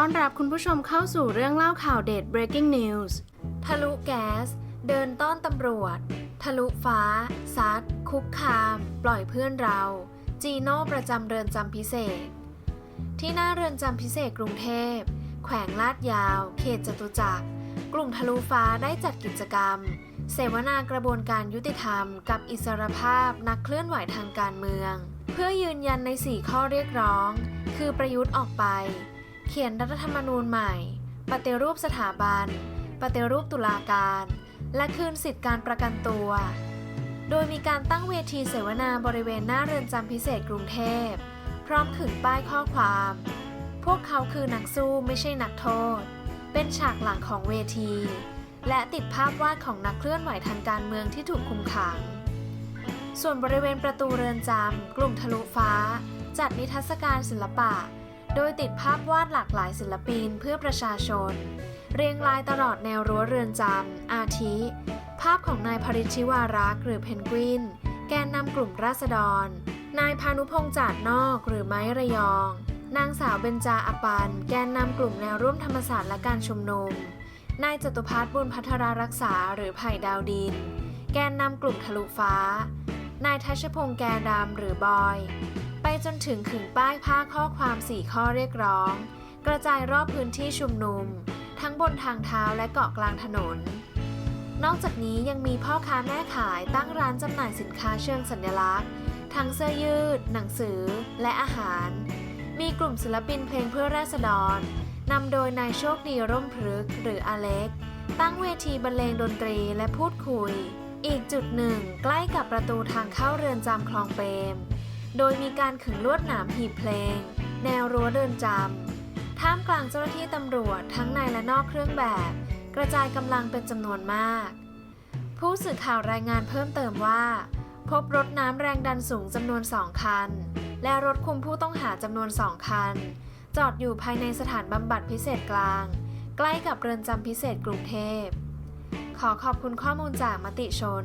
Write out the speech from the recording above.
ต้อนรับคุณผู้ชมเข้าสู่เรื่องเล่าข่าวเด็ด breaking news ทะลุแก๊ส เดินต้อนตำรวจ ทะลุฟ้า ซัด คุกคาม ปล่อยเพื่อนเรา จีโน่ประจำเรือนจำพิเศษ ที่หน้าเรือนจำพิเศษกรุงเทพ แขวงลาดยาว เขตจตุจักร กลุ่มทะลุฟ้าได้จัดกิจกรรม เสวนากระบวนการยุติธรรม กับอิสรภาพนักเคลื่อนไหวทางการเมือง เพื่อยืนยันใน 4 ข้อเรียกร้อง คือประยุทธ์ออกไป เขียนรัฐธรรมนูญใหม่ ปฏิรูปสถาบัน ปฏิรูปตุลาการ และคืนสิทธิการประกันตัว โดยมีการตั้งเวทีเสวนาบริเวณหน้าเรือนจำพิเศษกรุงเทพ พร้อมขึงป้ายข้อความ พวกเขาคือนักสู้ไม่ใช่นักโทษ เป็นฉากหลังของเวที และติดภาพวาดของนักเคลื่อนไหวทางการเมืองที่ถูกคุมขัง ส่วนบริเวณประตูเรือนจำกลุ่มทะลุฟ้า จัดนิทรรศการศิลปะ โดยติดภาพวาดหลากหลายศิลปินเพื่อประชาชน เรียงรายตลอดแนวรั้วเรือนจำ อาทิ ภาพของนายพริชิวารักหรือเพนกวิน แกนนำกลุ่มราษฎร นายพานุพงษ์จาดนอกหรือไม้ระยอง นางสาวเบญจาอปัน แกนนำกลุ่มแนวร่วมธรรมศาสตร์และการชุมนุม นายจตุพัฒน์บุญพัทรารักษาหรือไผ่ดาวดิน แกนนำกลุ่มทะลุฟ้า นายทัชพงษ์แกดำหรือบอย จนถึงขึงป้ายผ้าข้อความ 4 ข้อเรียกร้อง กระจายรอบพื้นที่ชุมนุม ทั้งบนทางเท้าและเกาะกลางถนน นอกจากนี้ยังมีพ่อค้าแม่ขายตั้งร้านจำหน่ายสินค้าเชิงสัญลักษณ์ ทั้งเสื้อยืด หนังสือ และอาหาร มีกลุ่มศิลปินเพลงเพื่อราษฎรนำโดยนายโชคดีร่มพฤกหรืออเล็ก ตั้งเวทีบรรเลงดนตรีและพูดคุย อีกจุดหนึ่งใกล้กับประตูทางเข้าเรือนจำคลองเปรม โดยมีการขึงลวดหนามหีบเพลง แนวรั้วเรือนจำ ท่ามกลางเจ้าหน้าที่ตำรวจทั้งในและนอกเครื่องแบบ กระจายกำลังเป็นจำนวนมาก ผู้สื่อข่าวรายงานเพิ่มเติมว่า พบรถน้ำแรงดันสูงจำนวน2คัน และรถคุมผู้ต้องหาจำนวน2คัน จอดอยู่ภายในสถานบำบัดพิเศษกลาง ใกล้กับเรือนจำพิเศษกรุงเทพ ขอขอบคุณข้อมูลจากมติชน